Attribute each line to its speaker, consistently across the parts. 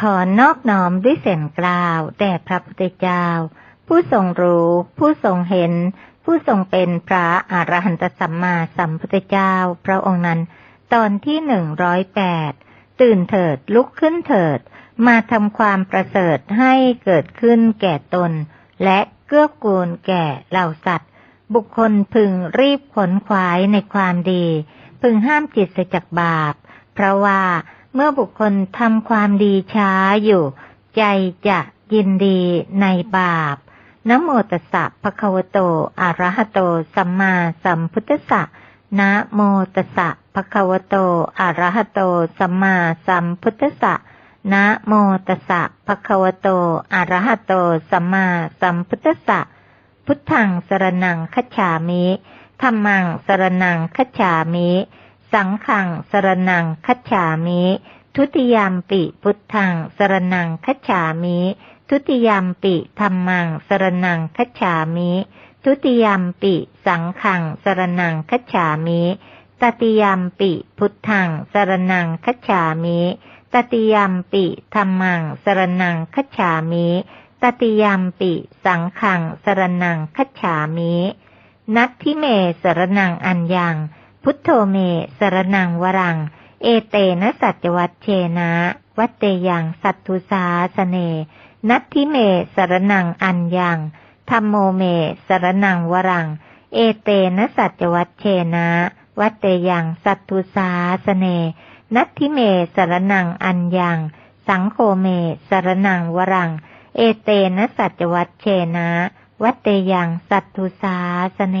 Speaker 1: ขอนอบน้อมด้วยเสียงกล่าวแด่พระพุทธเจ้า ผู้ทรงรู้ ผู้ทรงเห็น ผู้ทรงเป็นพระอรหันตสัมมาสัมพุทธเจ้า พระองค์นั้น ตอนที่หนึ่งร้อยแปดตื่นเถิดลุกขึ้นเถิด มาทำความประเสริฐให้เกิดขึ้นแก่ตน และเกื้อกูลแก่เหล่าสัตว์ บุคคลพึงรีบขนขวายในความดี พึงห้ามจิตเสจากบาป เพราะว่า เมื่อบุคคลทำความดีช้าอยู่ ใจจะยินดีในบาปนะโมตัสสะภะคะวะโตอะระหะโต สัมมาสัมพุทธัสสะนะโมตัสสะภะคะวะโตอะระหะโต สัมมาสัมพุทธัสสะนะโมตัสสะภะคะวะโตอะระหะโต สัมมาสัมพุทธัสสะ พุทธังสรนังคัจฉามิธัมมังสรนังคัจฉามิ สังขังสรนังคัจฉามิ ทุติยามปิพุทธังสรนังคัจฉามิ ทุติยามปิธรรมังสรนังคัจฉามิ ทุติยามปิสังขังสรนังคัจฉามิตติยามปิพุทธังสรนังคัจฉามิตติยามปิธรรมังสรนังคัจฉามิตติยามปิสังขังสรนังคัจฉามิ นัตทิเมสรนังอัญญัง พุทโธเม สรนังวรัง เอเตนะสัจวัตเชนะ วัตเตยังสัตตุสาสเน นัตทิเม สรนังอัญญังธรรมโมเม สรนังวรัง เอเตนะสัจวัตเชนะ วัตเตยังสัตตุสาสเน นัตทิเม สรนังอัญญังสังโฆเม สรนังวรัง เอเตนะสัจวัตเชนะ วัตเตยังสัตตุสาสเน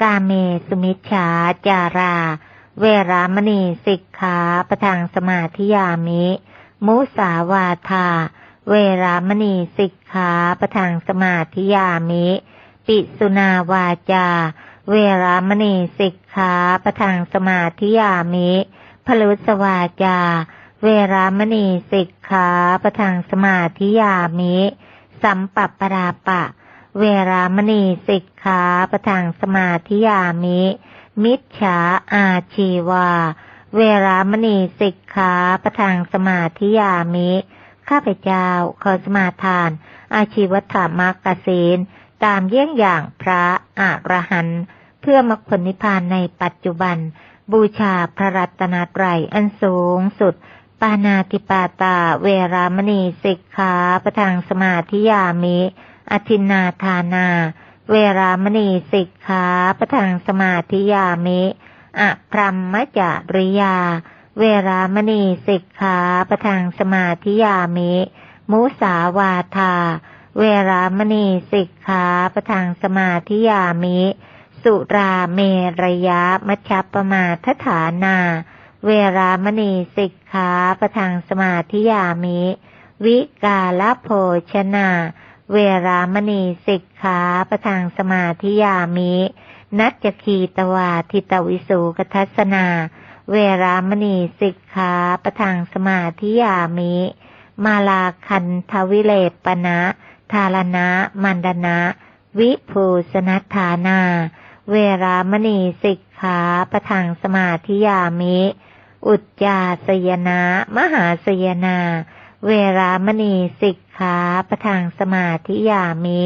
Speaker 1: กาเมสุมิชฌาจารา เวรามณีสิกขาประทางสมาธิยามิ มุสาวาทา เวรามณีสิกขาประทางสมาธิยามิ ปิสุนาวาจา เวรามณีสิกขาประทางสมาธิยามิพลุสวาจา เวรามณีสิกขาประทางสมาธิยามิ สัมปัปปราปะ เวรามณีสิกขาประทางสมาธิยามิ มิจฉาอาชีวา เวรามณีสิกขาประทางสมาธิยามิ ข้าพเจ้าขอสมาทาน อาชีวธรรมกศีลตามเยี่ยงอย่างพระอรหันต์เพื่อมรรคผลนิพพานในปัจจุบัน บูชาพระรัตนตรัยอันสูงสุด ปานาติปาตาเวรามณีสิกขาประทางสมาธิยามิ อธินาทานา เวรามณีสิกขาประทังสมาธิยามิอะพรัมมจาริยา เวรามณีสิกขาประทังสมาธิยามิ มุสาวาทา เวรามณีสิกขาประทังสมาธิยามิ สุราเมรยะมัชฌปมาทฐานา เวรามณีสิกขาประทังสมาธิยามิ วิกาลโภชนา เวรามณีสิกขาประทางสมาธิยามิ นัจคีตวาทิตวิสูกทัศนา เวรามณีสิกขาประทางสมาธิยามิ มาลาคันทวิเลปนะ ทารณะมันดนะ วิภูสนัฐานา เวรามณีสิกขาประทางสมาธิยามิ อุจจาสยนะ มหาสยนา เวรามณีสิกขาประทางสมาธิยามิ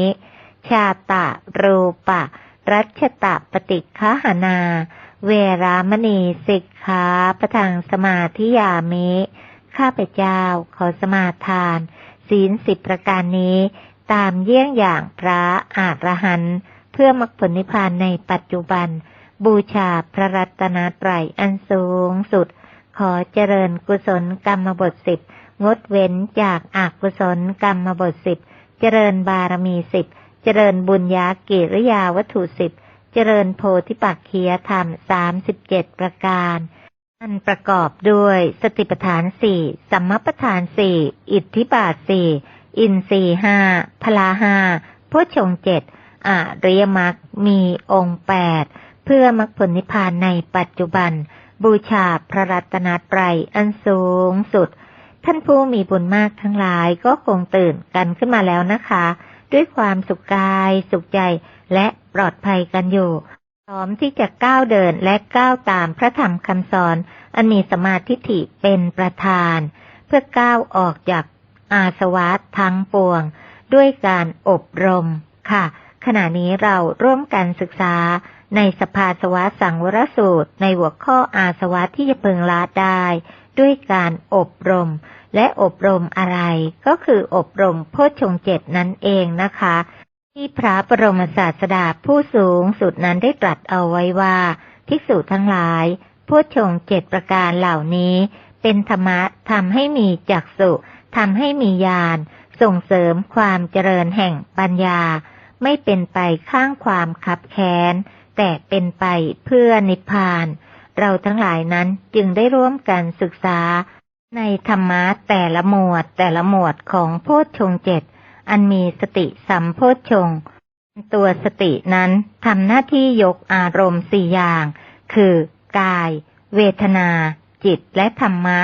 Speaker 1: ชาตะรูปะ รัชตะปฏิฆหานา เวรามณีสิกขาประทางสมาธิยามิ ข้าพเจ้าขอสมาทาน ศีลสิบประการนี้ ตามเยี่ยงอย่างพระอาจหันต์เพื่อมรรคผลนิพพานในปัจจุบัน บูชาพระรัตนตรัยอันสูงสุด ขอเจริญกุศลกรรมบทสิบ งดเว้นจากอากุศลกรรมบทสิบเจริญบารมีสิบเจริญบุญญากิริยาวัตถุสิบเจริญโพธิปักขียธรรมสามสิบเจ็ดประการอันประกอบด้วยสติปัฏฐานสี่สัมมปทานสี่อิทธิบาทสี่อินทรีห้าพลาห้าพุชงเจ็ดอริยมรรคมีองค์แปดเพื่อมรรคผลนิพพานในปัจจุบัน บูชาพระรัตนตรัยอันสูงสุด ท่านผู้มีบุญมากทั้งหลายก็คงตื่นกันขึ้นมาแล้วนะคะ ด้วยความสุขกาย สุขใจและปลอดภัยกันอยู่พร้อมที่จะก้าวเดินและก้าวตามพระธรรมคำสอน อันมีสมาธิฐิเป็นประธาน เพื่อก้าวออกจากอาสวะทั้งปวง ด้วยการอบรมค่ะ ขณะนี้เราร่วมกันศึกษาในสภาสวะสังวรสูตร ในหัวข้ออาสวะที่จะพึงละได้ ด้วยการอบรม และอบรมอะไร ก็คืออบรมโพชงเจ็ดนั่นเองนะคะ ที่พระบรมศาสดาผู้สูงสุดนั้นได้ตรัสเอาไว้ว่าภิกษุทั้งหลายโพชงเจ็ดประการเหล่านี้ เป็นธรรมะทำให้มีจักสุทำให้มีญาณส่งเสริมความเจริญแห่งปัญญา ไม่เป็นไปข้างความขับแค้นแต่เป็นไปเพื่อนิพพาน เราทั้งหลายนั้นจึงได้ร่วมกันศึกษา ในธรรมะแต่ละหมวดแต่ละหมวดของโพชฌงเจ็ดอันมีสติสัมโพชฌงตัวสตินั้นทำหน้าที่ยกอารมณ์สี่อย่าง คือกาย เวทนา จิตและธรรมะ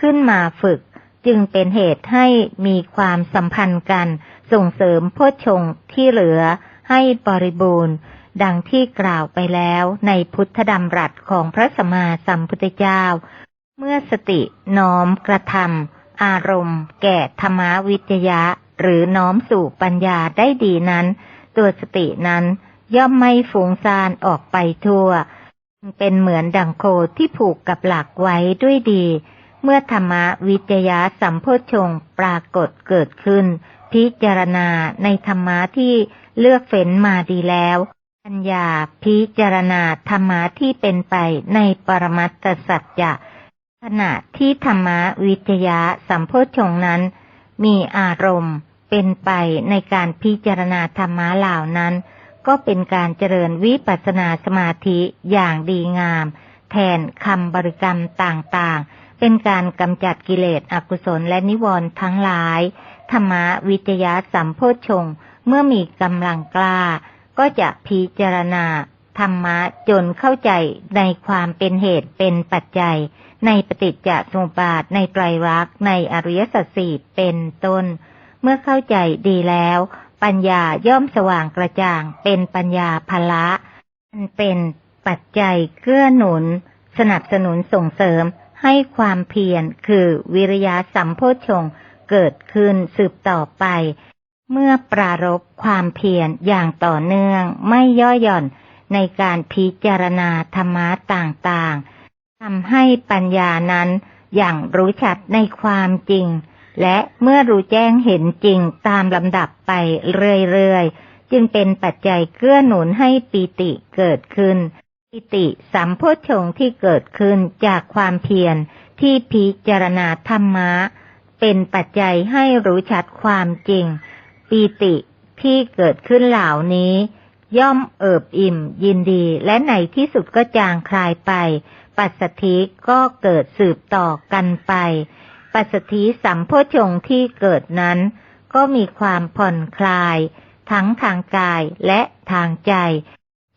Speaker 1: ขึ้นมาฝึก จึงเป็นเหตุให้มีความสัมพันธ์กัน ส่งเสริมโพชฌงที่เหลือให้บริบูรณ์ ดังที่กล่าวไปแล้วในพุทธดำรัสของพระสัมมาสัมพุทธเจ้า เมื่อสติน้อมกระทำอารมณ์ แก่ธรรมวิจยะ หรือน้อมสู่ปัญญาได้ดีนั้น ตัวสตินั้นย่อมไม่ฟุ้งซ่านออกไปทั่ว เป็นเหมือนดังโคที่ผูกกับหลักไว้ด้วยดี เมื่อธรรมวิจยะสัมโพชงปรากฏเกิดขึ้น พิจารณาในธรรมะที่เลือกเฟ้นมาดีแล้ว ปัญญาพิจารณาธรรมะที่เป็นไปในปรมัตถสัจจะขณะที่ธรรมะวิจยะสัมโพชฌงนั้น มีอารมณ์เป็นไปในการพิจารณาธรรมะเหล่านั้น ก็เป็นการเจริญวิปัสสนาสมาธิอย่างดีงาม แทนคำบริกรรมต่างๆ เป็นการกำจัดกิเลสอกุศลและนิวรณ์ทั้งหลาย ธรรมะวิจยะสัมโพชฌงเมื่อมีกำลังกล้า ก็จะพิจารณาธรรมะจนเข้าใจในความเป็นเหตุเป็นปัจจัย ในปฏิจจสมุปบาทในไตรลักษณ์ในอริยสัจสี่เป็นต้น เมื่อเข้าใจดีแล้ว ปัญญาย่อมสว่างกระจ่าง เป็นปัญญาภละเป็นปัจจัยเกื้อหนุน สนับสนุนส่งเสริมให้ความเพียรคือวิริยะสัมโพชงเกิดขึ้นสืบต่อไป เมื่อปรารบความเพียรอย่างต่อเนื่องไม่ย่อหย่อนในการพิจารณาธรรมะต่างๆทำให้ปัญญานั้นอย่างรู้ชัดในความจริง และเมื่อรู้แจ้งเห็นจริงตามลำดับไปเรื่อยๆ จึงเป็นปัจจัยเกื้อหนุนให้ปีติเกิดขึ้น ปิติสัมโพชงที่เกิดขึ้นจากความเพียรที่พิจารณาธรรมะ เป็นปัจจัยให้รู้ชัดความจริง ปีติที่เกิดขึ้นเหล่านี้ ย่อมเอิบอิ่ม ยินดีและในที่สุดก็จางคลายไป ปัสสธิก็เกิดสืบต่อกันไป ปัสสธิสัมโพชงที่เกิดนั้น ก็มีความผ่อนคลาย ทั้งทางกายและทางใจ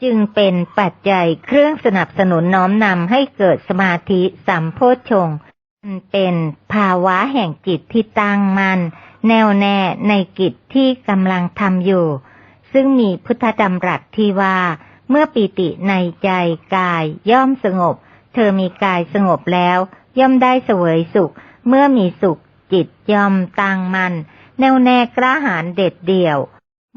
Speaker 1: จึงเป็นปัจจัยเครื่องสนับสนุนน้อมนำให้เกิดสมาธิสัมโพชงเป็นภาวะแห่งจิตที่ตั้งมัน่น แน่วแน่ในกิจที่กำลังทำอยู่ ซึ่งมีพุทธดำรัสที่ว่า เมื่อปีติในใจกายย่อมสงบ เธอมีกายสงบแล้ว ย่อมได้เสวยสุข เมื่อมีสุขจิตย่อมตั้งมัน่นแน่วแน่กล้าหาญเด็ดเดี่ยว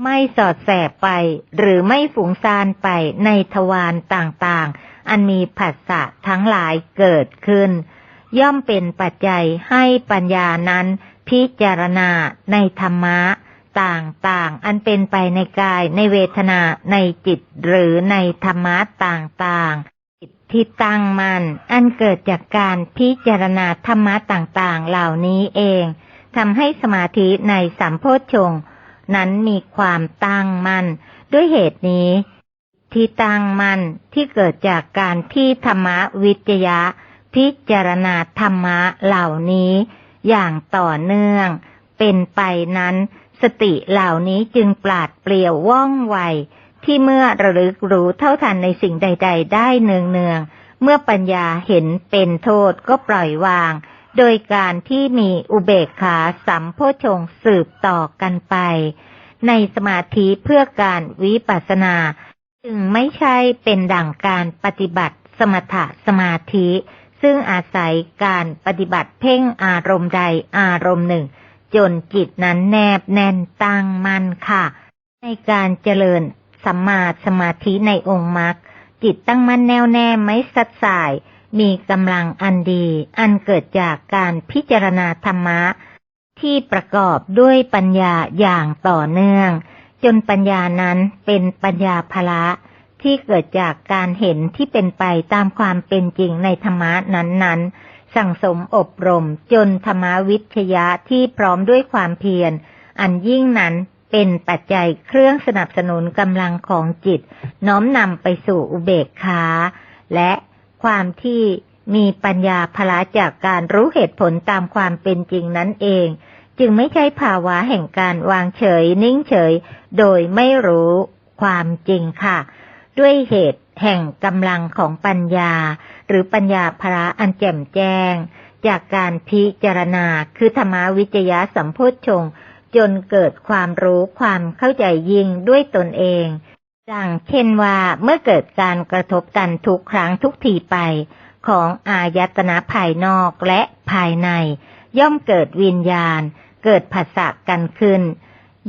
Speaker 1: ไม่สอดแสบไป หรือไม่ฝูงซานไปในทวารต่างๆ อันมีผัสสะทั้งหลายเกิดขึ้น ย่อมเป็นปัจจัยให้ปัญญานั้น พิจารณาในธรรมะ ต่างๆ อันเป็นไปในกายในเวทนาในจิตหรือในธรรมะต่างๆจิตที่ตั้งมัน่นอันเกิดจากการพิจารณาธรรมะต่างๆ เหล่านี้เองทำให้สมาธิในสัมโพชฌงนั้นมีความตั้งมั่นด้วยเหตุนี้ ที่ตั้งมั่นที่เกิดจากการที่ธรรมวิจยะ พิจารณาธรรมะเหล่านี้ อย่างต่อเนื่อง เป็นไปนั้น สติเหล่านี้จึงปราดเปลี่ยวว่องไว ที่เมื่อระลึกรู้เท่าทันในสิ่งใด ๆ ได้เนืองๆเมื่อปัญญาเห็นเป็นโทษก็ปล่อยวาง โดยการที่มีอุเบกขาสัมโพชงสืบต่อกันไป ในสมาธิเพื่อการวิปัสสนา จึงไม่ใช่เป็นดั่งการปฏิบัติสมถะสมาธิ ซึ่งอาศัยการปฏิบัติเพ่งอารมณ์ใดอารมณ์หนึ่ง จนจิตนั้นแนบแน่นตั้งมั่นค่ะ ในการเจริญสัมมาสมาธิในองค์มรรคจิตตั้งมั่นแน่วแน่ไม่สัดสาย มีกำลังอันดี อันเกิดจากการพิจารณาธรรมะ ที่ประกอบด้วยปัญญาอย่างต่อเนื่อง จนปัญญานั้นเป็นปัญญาภละ ที่เกิดจากการเห็นที่เป็นไปตามความเป็นจริงในธรรมะนั้นๆ สั่งสมอบรมจนธรรมวิทยะที่พร้อมด้วยความเพียร อันยิ่งนั้นเป็นปัจจัยเครื่องสนับสนุนกำลังของจิต น้อมนำไปสู่อุเบกขาและความที่มีปัญญาพละจากการรู้เหตุผลตามความเป็นจริงนั้นเอง จึงไม่ใช่ภาวะแห่งการวางเฉยนิ่งเฉย โดยไม่รู้ความจริงค่ะ ด้วยเหตุแห่งกำลังของปัญญา หรือปัญญาพระอันแจ่มแจ้ง จากการพิจารณาคือธรรมวิจยะสัมโพชฌงจนเกิดความรู้ความเข้าใจยิ่งด้วยตนเองดังเช่นว่าเมื่อเกิดการกระทบกันทุกครั้งทุกทีไป ของอายตนะภายนอกและภายใน ย่อมเกิดวิญญาณ เกิดผัสสะกันขึ้น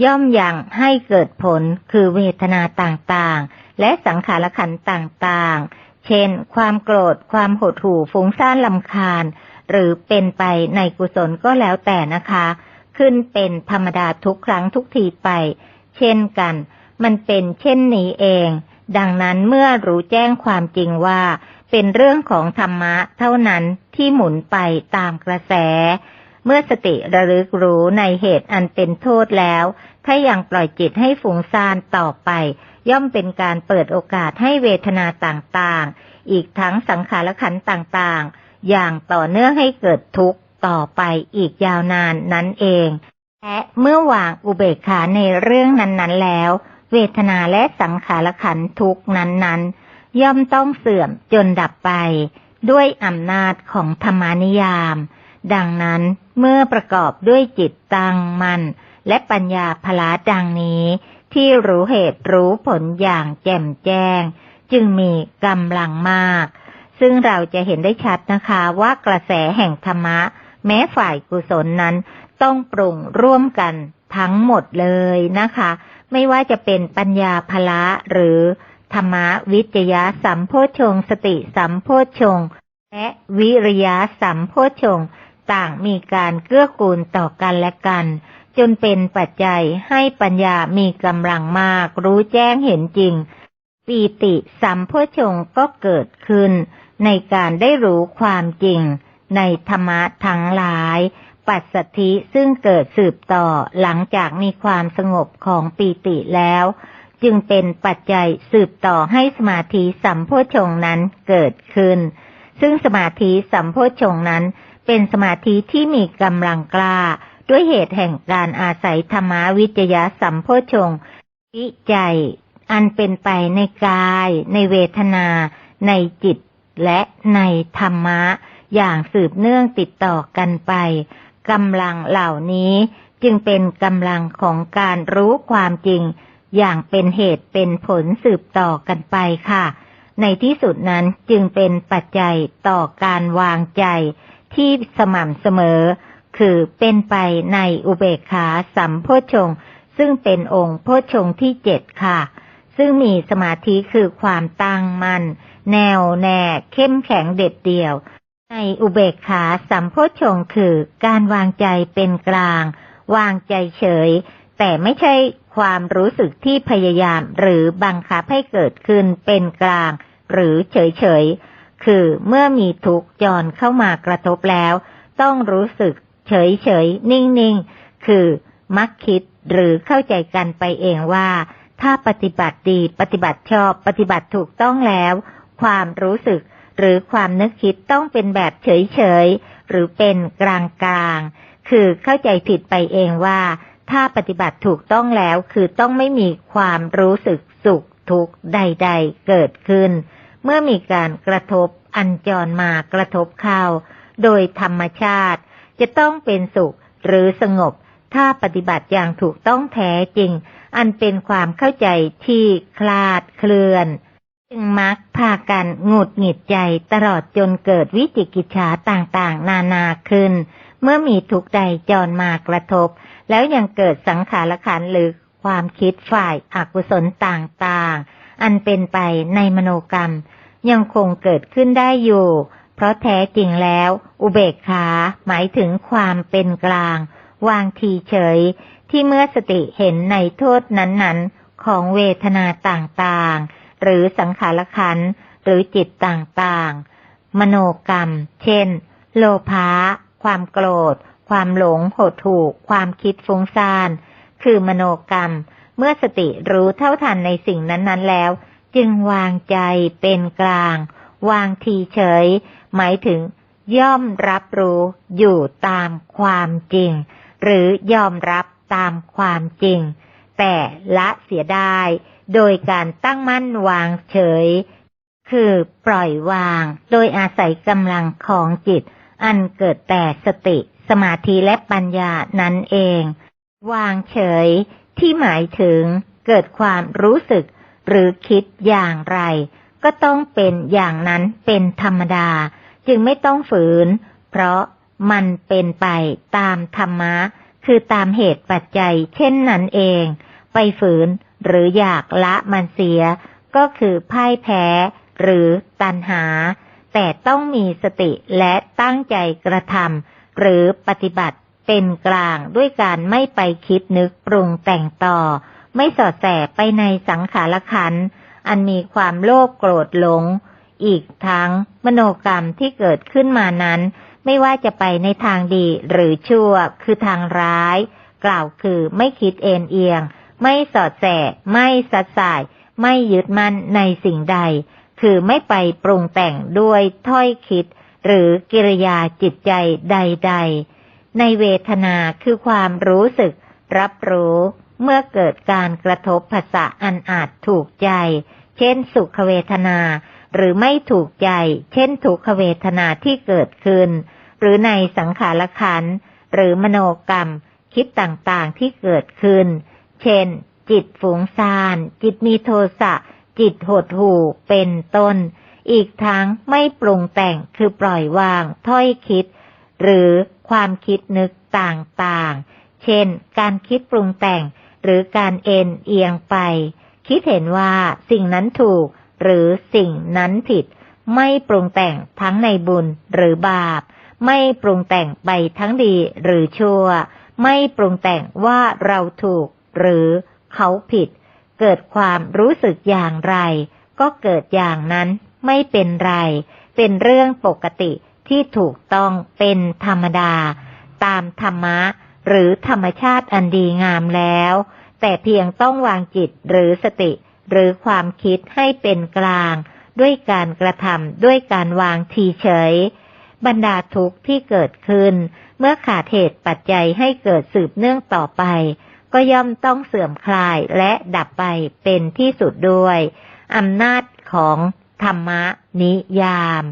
Speaker 1: ย่อมอยังให้เกิดผลคือเวทนาต่างๆ และสังขารขันต่างๆ เช่น ความโกรธ ความหดหู่ ฟุ้งซ่านลำคาญ หรือเป็นไปในกุศลก็แล้วแต่นะคะ ขึ้นเป็นธรรมดาทุกครั้งทุกทีไป เช่นกัน มันเป็นเช่นนี้เอง ดังนั้นเมื่อรู้แจ้งความจริงว่า เป็นเรื่องของธรรมะเท่านั้นที่หมุนไปตามกระแสเมื่อสติระลึกรู้ในเหตุอันเป็นโทษแล้ว ถ้ายังปล่อยจิตให้ฟุงซ่านต่อไป ย่อมเป็นการเปิดโอกาสให้เวทนาต่างๆ อีกทั้งสังขารขันต่างๆ อย่างต่อเนื่องให้เกิดทุกข์ต่อไปอีกยาวนานนั่นเอง และเมื่อวางอุเบกขาในเรื่องนั้นๆแล้ว เวทนาและสังขารขันทุกนั้นๆ ย่อมต้องเสื่อมจนดับไป ด้วยอำนาจของธรรมานิยาม ดังนั้นเมื่อประกอบด้วยจิตตั้งมัน่นและปัญญาพละดังนี้ ที่รู้เหตุรู้ผลอย่างแจ่มแจ้ง จึงมีกำลังมาก ซึ่งเราจะเห็นได้ชัดนะคะว่ากระแสแห่งธรรมะ แม้ฝ่ายกุศลนั้น ต้องปรุงร่วมกันทั้งหมดเลยนะคะ ไม่ว่าจะเป็นปัญญาพละหรือธรรมวิจยะสัมโพชง สติสัมโพชง และวิริยะสัมโพชง ต่างมีการเกื้อกูลต่อกันและกัน จนเป็นปัจจัยให้ปัญญามีกำลังมาก รู้แจ้งเห็นจริง ปีติสัมโพชงก็เกิดขึ้น ในการได้รู้ความจริง ในธรรมะทั้งหลาย ปัสสธิซึ่งเกิดสืบต่อหลังจากมีความสงบของปีติแล้ว จึงเป็นปัจจัยสืบต่อให้สมาธิสัมโพชงนั้นเกิดขึ้น ซึ่งสมาธิสัมโพชงนั้นเป็นสมาธิที่มีกำลังกล้า ด้วยเหตุแห่งการอาศัยธรรมวิจยะสัมโพชงวิจัย อันเป็นไปในกาย ในเวทนา ในจิต และในธรรมะ อย่างสืบเนื่องติดต่อกันไปกำลังเหล่านี้จึงเป็นกำลังของการรู้ความจริง อย่างเป็นเหตุเป็นผลสืบต่อกันไปค่ะ ในที่สุดนั้นจึงเป็นปัจจัยต่อการวางใจที่สม่ำเสมอ คือเป็นไปในอุเบกขาสัมโพชง ซึ่งเป็นองค์โพชงที่เจ็ดค่ะ ซึ่งมีสมาธิคือความตั้งมัน่นแนวแน่เข้มแข็งเด็ดเดี่ยว ในอุเบกขาสัมโพชงคือการวางใจเป็นกลาง วางใจเฉย แต่ไม่ใช่ความรู้สึกที่พยายามหรือบังคับให้เกิดขึ้นเป็นกลาง หรือเฉยเฉยคือเมื่อมีทุกข์จรเข้ามากระทบแล้ว ต้องรู้สึก เฉยเฉยๆนิ่งๆคือมักคิดหรือเข้าใจกันไปเองว่า ถ้าปฏิบัติดีปฏิบัติชอบปฏิบัติถูกต้องแล้ว ความรู้สึกหรือความนึกคิดต้องเป็นแบบเฉยๆหรือเป็นกลางๆคือเข้าใจผิดไปเองว่า ถ้าปฏิบัติถูกต้องแล้วคือต้องไม่มีความรู้สึกสุขทุกข์ใด ๆ เกิดขึ้น เมื่อมีการกระทบอันจรมากระทบเข้า โดยธรรมชาติ จะต้องเป็นสุขหรือสงบ ถ้าปฏิบัติอย่างถูกต้องแท้จริง อันเป็นความเข้าใจที่คลาดเคลื่อน จึงมักพากันหงุดหงิดใจตลอดจนเกิดวิจิกิจฉาต่างๆ นานาขึ้น เมื่อมีทุกข์ใดจรมากระทบ แล้วยังเกิดสังขารขันหรือความคิดฝ่ายอากุศลต่างๆ อันเป็นไปในมโนกรรม ยังคงเกิดขึ้นได้อยู่ เพราะแท้จริงแล้ว อุเบกขาหมายถึงความเป็นกลาง วางทีเฉย ที่เมื่อสติเห็นในโทษนั้นๆ ของเวทนาต่างๆ หรือสังขารขันหรือจิตต่างๆ มโนกรรม เช่น โลภะความโกรธ ความหลงหดถูก ความคิดฟุ้งซ่าน คือมโนกรรม เมื่อสติรู้เท่าทันในสิ่งนั้นๆแล้ว จึงวางใจเป็นกลาง วางทีเฉย หมายถึง ย่อมรับรู้อยู่ตามความจริง หรือยอมรับตามความจริง แต่ละเสียได้ โดยการตั้งมั่นวางเฉย คือปล่อยวาง โดยอาศัยกำลังของจิต อันเกิดแต่สติสมาธิและปัญญานั่นเอง วางเฉย ที่หมายถึงเกิดความรู้สึกหรือคิดอย่างไร ก็ต้องเป็นอย่างนั้นเป็นธรรมดา จึงไม่ต้องฝืน เพราะมันเป็นไปตามธรรมะ คือตามเหตุปัจจัย เช่นนั้นเอง ไปฝืนหรืออยากละมันเสีย ก็คือพ่ายแพ้ หรือตัณหา แต่ต้องมีสติและตั้งใจกระทำหรือปฏิบัติเป็นกลางด้วยการไม่ไปคิดนึกปรุงแต่งต่อ ไม่สอดแสไปในสังขารขันธ์ อันมีความโลภโกรธหลง อีกทั้ง มโนกรรมที่เกิดขึ้นมานั้น ไม่ว่าจะไปในทางดีหรือชั่วคือทางร้าย กล่าวคือไม่คิดเอ็นเอียง ไม่สอดแสไม่สัดสาย ไม่ยึดมั่นในสิ่งใด คือไม่ไปปรุงแต่งด้วยถ้อยคิด หรือกิริยาจิตใจใด ๆ ในเวทนาคือความรู้สึก รับรู้ เมื่อเกิดการกระทบภาษาอันอาจถูกใจ เช่นสุขเวทนา หรือไม่ถูกใจ เช่นทุกขเวทนาที่เกิดขึ้น หรือในสังขารขันหรือมโนกรรม คิดต่างๆที่เกิดขึ้น เช่น จิตฝูงซ่าน จิตมีโทสะ จิตหดหู่ เป็นต้น อีกทั้งไม่ปรุงแต่งคือปล่อยวาง ถ้อยคิด หรือความคิดนึกต่างๆ เช่น การคิดปรุงแต่ง หรือการเอ็นเอียงไป คิดเห็นว่าสิ่งนั้นถูก หรือสิ่งนั้นผิด ไม่ปรุงแต่งทั้งในบุญหรือบาป ไม่ปรุงแต่งไปทั้งดีหรือชั่ว ไม่ปรุงแต่งว่าเราถูก หรือเขาผิด เกิดความรู้สึกอย่างไร ก็เกิดอย่างนั้นไม่เป็นไร เป็นเรื่องปกติที่ถูกต้องเป็นธรรมดา ตามธรรมะ หรือธรรมชาติอันดีงามแล้ว แต่เพียงต้องวางจิตหรือสติ หรือความคิดให้เป็นกลาง ด้วยการกระทำด้วยการวางทีเฉย บรรดาทุกข์ที่เกิดขึ้น เมื่อขาดเหตุปัจจัยให้เกิดสืบเนื่องต่อไป ก็ย่อมต้องเสื่อมคลายและดับไปเป็นที่สุดด้วยอำนาจของธรรมะนิยาม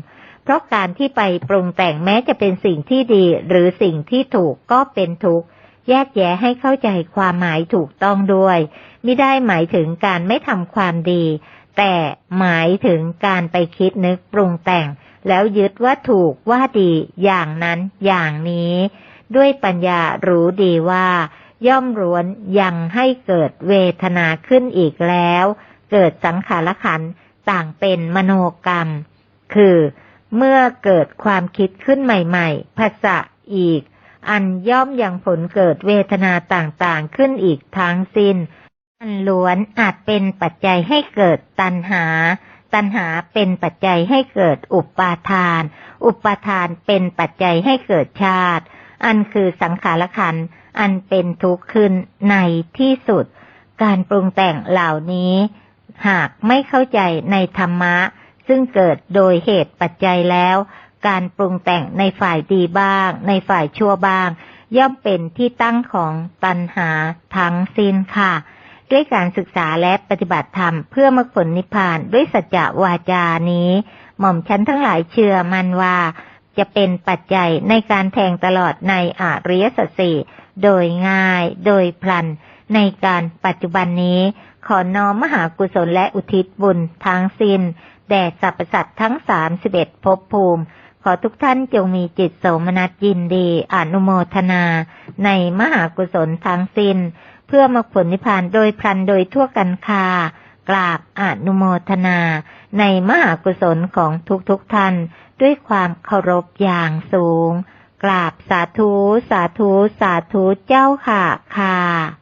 Speaker 1: เพราะการที่ไปปรุงแต่งแม้จะเป็นสิ่งที่ดี หรือสิ่งที่ถูกก็เป็นทุกข์แยกแยะให้เข้าใจความหมายถูกต้องด้วย ไม่ได้หมายถึงการไม่ทำความดี แต่หมายถึงการไปคิดนึกปรุงแต่ง แล้วยึดว่าถูกว่าดีอย่างนั้นอย่างนี้ ด้วยปัญญารู้ดีว่า ย่อมร้วนยังให้เกิดเวทนาขึ้นอีกแล้ว เกิดสังขารขันต่างเป็นมโนกรรม คือ เมื่อเกิดความคิดขึ้นใหม่ๆภาษะอีก อันย่อมยังผลเกิดเวทนาต่างๆขึ้นอีกทั้งสิน้น อันล้วนอาจเป็นปัจจัยให้เกิดตัณหา ตัณหาเป็นปัจจัยให้เกิดอุปาทาน อุปาทานเป็นปัจจัยให้เกิดชาติ อันคือสังขารขันอันเป็นทุกข์ขึ้นในที่สุด การปรุงแต่งเหล่านี้ หากไม่เข้าใจในธรรมะ ซึ่งเกิดโดยเหตุปัจจัยแล้ว การปรุงแต่งในฝ่ายดีบ้าง ในฝ่ายชั่วบ้าง ย่อมเป็นที่ตั้งของตัณหาทั้งสิ้นค่ะ ด้วยการศึกษาและปฏิบัติธรรมเพื่อมรรคผลนิพพานด้วยสัจจะวาจานี้ หม่อมฉันทั้งหลายเชื่อมันว่า จะเป็นปัจจัยในการแทงตลอดในอริยสัจสี่โดยง่าย โดยพลัน ในการปัจจุบันนี้ขอน้อมมหากุศลและอุทิศบุญทั้งสิ้น แด่สรรพสัตว์ทั้งสามสิบเอ็ดภพภูมิ ขอทุกท่านจงมีจิตโสมนัสยินดีอนุโมทนา ในมหากุศลทั้งสิ้น เพื่อมรรคผลนิพพานโดยพลันโดยทั่วกันคากราบอนุโมทนา ในมหากุศลของทุกๆทท่าน ด้วยความเคารพอย่างสูง กราบสาธุ สาธุ สาธุเจ้าค่ะค่ะ